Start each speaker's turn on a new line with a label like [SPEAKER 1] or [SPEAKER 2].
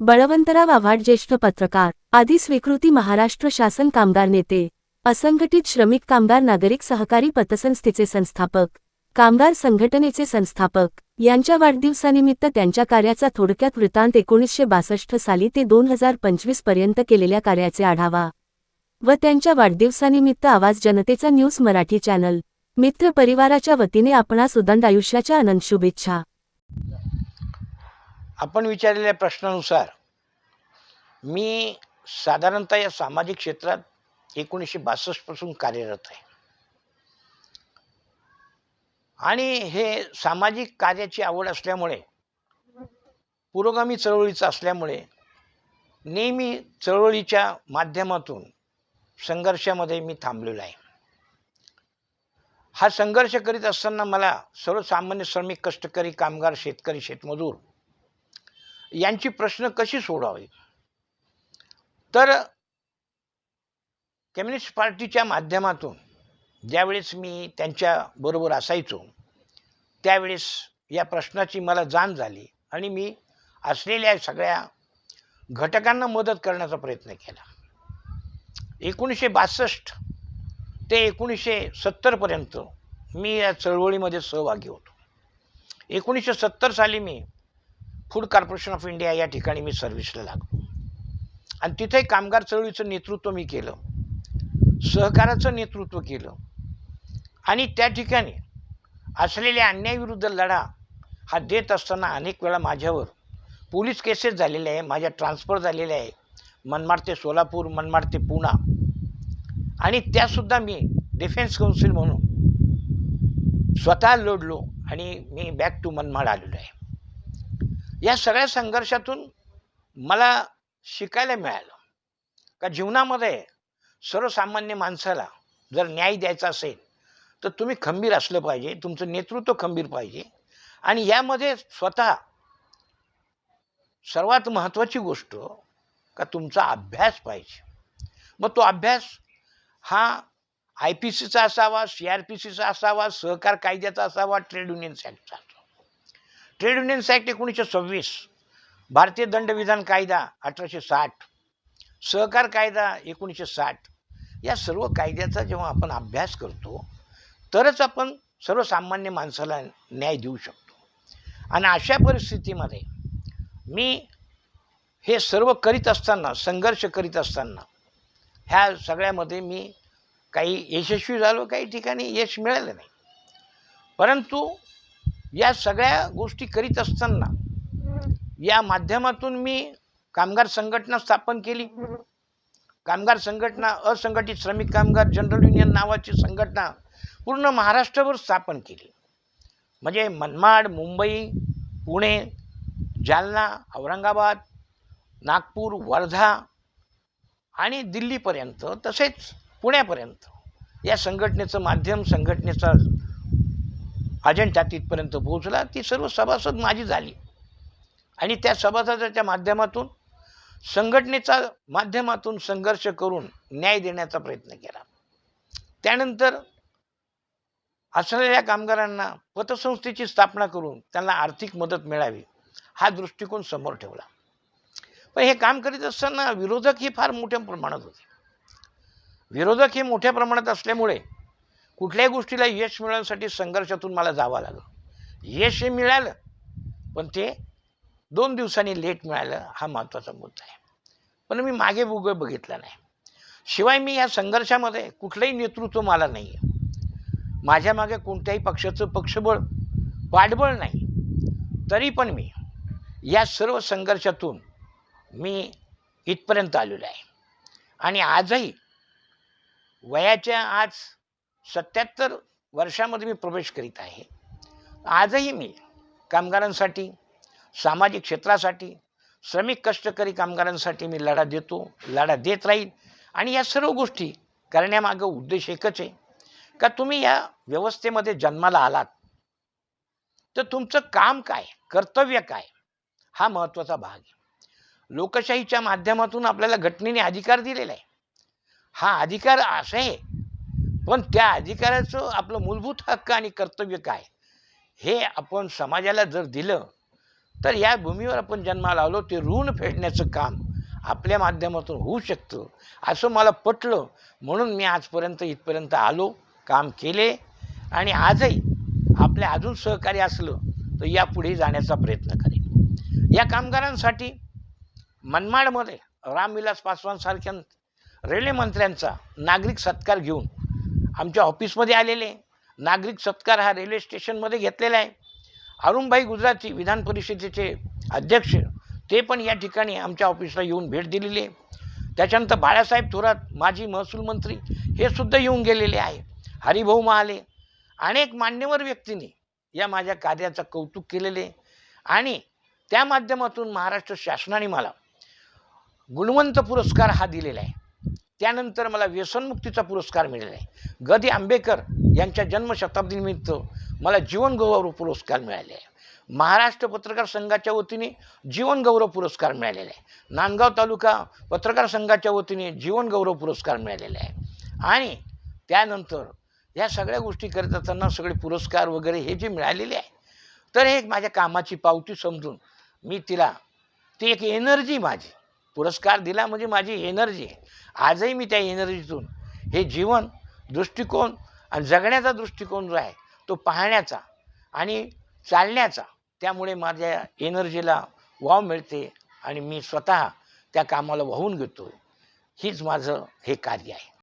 [SPEAKER 1] बळवंतराव आव्हाड ज्येष्ठ पत्रकार आदी स्वीकृती महाराष्ट्र शासन कामगार नेते असंघटित श्रमिक कामगार नागरिक सहकारी पतसंस्थेचे संस्थापक कामगार संघटनेचे संस्थापक यांच्या वाढदिवसानिमित्त त्यांच्या कार्याचा थोडक्यात वृत्तांत एकोणीसशे बासष्ट साली ते दोन हजार पंचवीसपर्यंत केलेल्या कार्याचे आढावा व त्यांच्या वाढदिवसानिमित्त आवाज जनतेचा न्यूज मराठी चॅनल मित्र परिवाराच्या वतीने आपणास उदंड आयुष्याच्या अनंत शुभेच्छा.
[SPEAKER 2] आपण विचारलेल्या प्रश्नानुसार मी साधारणतः या सामाजिक क्षेत्रात एकोणीसशे बासष्टपासून कार्यरत आहे. आणि हे सामाजिक कार्याची आवड असल्यामुळे पुरोगामी चळवळीचं असल्यामुळे नेहमी चळवळीच्या माध्यमातून संघर्षामध्ये मी थांबलेलो आहे. हा संघर्ष करीत असताना मला सर्वसामान्य श्रमिक कष्टकरी कामगार शेतकरी शेतमजूर यांची प्रश्न कशी सोडावी तर कम्युनिस्ट पार्टीच्या माध्यमातून ज्यावेळेस मी त्यांच्याबरोबर असायचो त्यावेळेस या प्रश्नाची मला जाण झाली आणि मी असलेल्या सगळ्या घटकांना मदत करण्याचा प्रयत्न केला. एकोणीसशे बासष्ट ते एकोणीसशे सत्तरपर्यंत मी या चळवळीमध्ये सहभागी होतो. एकोणीसशे सत्तर साली मी फूड कॉर्पोरेशन ऑफ इंडिया या ठिकाणी मी सर्व्हिसला लागलो. आणि तिथे कामगार चळवळीचं नेतृत्व मी केलं. सहकाराचं नेतृत्व केलं. आणि त्या ठिकाणी असलेल्या अन्यायाविरुद्ध लढा हा देत असताना अनेक वेळा माझ्यावर पोलीस केसेस झालेले आहे माझ्या ट्रान्सफर झालेल्या आहे. मनमाड ते सोलापूर मनमाड ते पुणा. आणि त्यासुद्धा मी डिफेन्स काउन्सिल म्हणून स्वतः लढलो आणि मी बॅक टू मनमाड आलेलो आहे. या सगळ्या संघर्षातून मला शिकायला मिळालं. का जीवनामध्ये सर्वसामान्य माणसाला जर न्याय द्यायचा असेल तर तुम्ही खंबीर असलं पाहिजे तुमचं नेतृत्व खंबीर पाहिजे. आणि यामध्ये स्वतः सर्वात महत्त्वाची गोष्ट का तुमचा अभ्यास पाहिजे. मग तो अभ्यास हा आय पी सीचा असावा सी आर पी सीचा असावा सहकार कायद्याचा असावा ट्रेड युनियन्स ॲक्टचा असावा. ट्रेड युनियन्स ॲक्ट एकोणीसशे सव्वीस भारतीय दंडविधान कायदा अठराशे साठ सहकार कायदा एकोणीसशे साठ या सर्व कायद्याचा जेव्हा आपण अभ्यास करतो तरच आपण सर्वसामान्य माणसाला न्याय देऊ शकतो. आणि अशा परिस्थितीमध्ये मी हे सर्व करीत असताना संघर्ष करीत असताना ह्या सगळ्यामध्ये मी काही यशस्वी झालो काही ठिकाणी यश मिळालं नाही. परंतु या सगळ्या गोष्टी करीत असताना या माध्यमातून मी कामगार संघटना स्थापन केली. कामगार संघटना असंघटित श्रमिक कामगार जनरल युनियन नावाची संघटना पूर्ण महाराष्ट्रभर स्थापन केली. म्हणजे मनमाड मुंबई पुणे जालना औरंगाबाद नागपूर वर्धा आणि दिल्लीपर्यंत तसेच पुण्यापर्यंत या संघटनेचं माध्यम संघटनेचा अजेंडा तिथपर्यंत पोहोचला. ती सर्व सभासद माझी झाली. आणि त्या सभासदाच्या माध्यमातून संघटनेचा माध्यमातून संघर्ष करून न्याय देण्याचा प्रयत्न केला. त्यानंतर असलेल्या कामगारांना पतसंस्थेची स्थापना करून त्यांना आर्थिक मदत मिळावी हा दृष्टिकोन समोर ठेवला. पण हे काम करीत असताना विरोधक हे फार मोठ्या प्रमाणात होते. विरोधक हे मोठ्या प्रमाणात असल्यामुळे कुठल्याही गोष्टीला यश मिळवण्यासाठी संघर्षातून मला जावं लागलं. यश हे मिळालं पण ते दोन दिवसांनी लेट मिळालं हा महत्त्वाचा मुद्दा आहे. पण मी मागे बुग बघितला नाही. शिवाय मी या संघर्षामध्ये कुठलंही नेतृत्व मला नाही आहे माझ्या मागे कोणत्याही पक्षाचं पक्षबळ पाठबळ नाही. तरी पण मी या सर्व संघर्षातून मी इथपर्यंत आलेलो आहे. आणि आजही वयाच्या आज सत्याहत्तर वर्षामध्ये मी प्रवेश करीत आहे. आजही मी कामगारांसाठी सामाजिक क्षेत्रासाठी श्रमिक कष्टकरी कामगारांसाठी मी लढा देतो लढा देत राहील आणि या सर्व गोष्टी करण्यामागं उद्देश एकच आहे. का तुम्ही या व्यवस्थेमध्ये जन्माला आलात तर तुमचं काम काय कर्तव्य काय हा महत्त्वाचा भाग आहे. लोकशाहीच्या माध्यमातून आपल्याला घटनेने अधिकार दिलेला आहे. हा अधिकार असा आहे पण त्या अधिकाराचं आपलं मूलभूत हक्क आणि कर्तव्य काय हे आपण समाजाला जर दिलं तर या भूमीवर आपण जन्माला आलो ते ऋण फेडण्याचं काम आपल्या माध्यमातून होऊ शकतं असं मला पटलं. म्हणून मी आजपर्यंत इथपर्यंत आलो काम केले. आणि आजही आपल्या अजून सहकार्य असलं तर यापुढे जाण्याचा प्रयत्न करेन. या कामगारांसाठी मनमाडमध्ये रामविलास पासवानसारख्या रेल्वे मंत्र्यांचा नागरिक सत्कार घेऊन आमच्या ऑफिसमध्ये आलेले. नागरिक सत्कार हा रेल्वे स्टेशनमध्ये घेतलेला आहे. अरुणभाई गुजराती विधान परिषदेचे अध्यक्ष ते पण या ठिकाणी आमच्या ऑफिसला येऊन भेट दिलेली आहे. त्याच्यानंतर बाळासाहेब थोरात माजी महसूल मंत्री हे सुद्धा येऊन गेलेले आहे. हरिभाऊ महाले अनेक मान्यवर व्यक्तींनी या माझ्या कार्याचं कौतुक केलेले आणि त्या माध्यमातून महाराष्ट्र शासनाने मला गुणवंत पुरस्कार हा दिलेला आहे. त्यानंतर मला व्यसनमुक्तीचा पुरस्कार मिळाला आहे. गदी आंबेकर यांच्या जन्मशताब्दीनिमित्त मला जीवन गौरव पुरस्कार मिळाले आहे. महाराष्ट्र पत्रकार संघाच्या वतीने जीवन गौरव पुरस्कार मिळालेला आहे. नांदगाव तालुका पत्रकार संघाच्या वतीने जीवन गौरव पुरस्कार मिळालेला आहे. आणि त्यानंतर या सगळ्या गोष्टी करत असताना सगळे पुरस्कार वगैरे हे जे मिळालेले आहे तर हे माझ्या कामाची पावती समजून मी तिला ती एक एनर्जी माझी पुरस्कार दिला म्हणजे माझी एनर्जी आहे. आजही मी त्या एनर्जीतून हे जीवन दृष्टिकोन आणि जगण्याचा दृष्टिकोन जो आहे तो पाहण्याचा आणि चालण्याचा. त्यामुळे माझ्या एनर्जीला वाव मिळते आणि मी स्वतः त्या कामाला वाहून घेतो. हीच माझं हे कार्य आहे.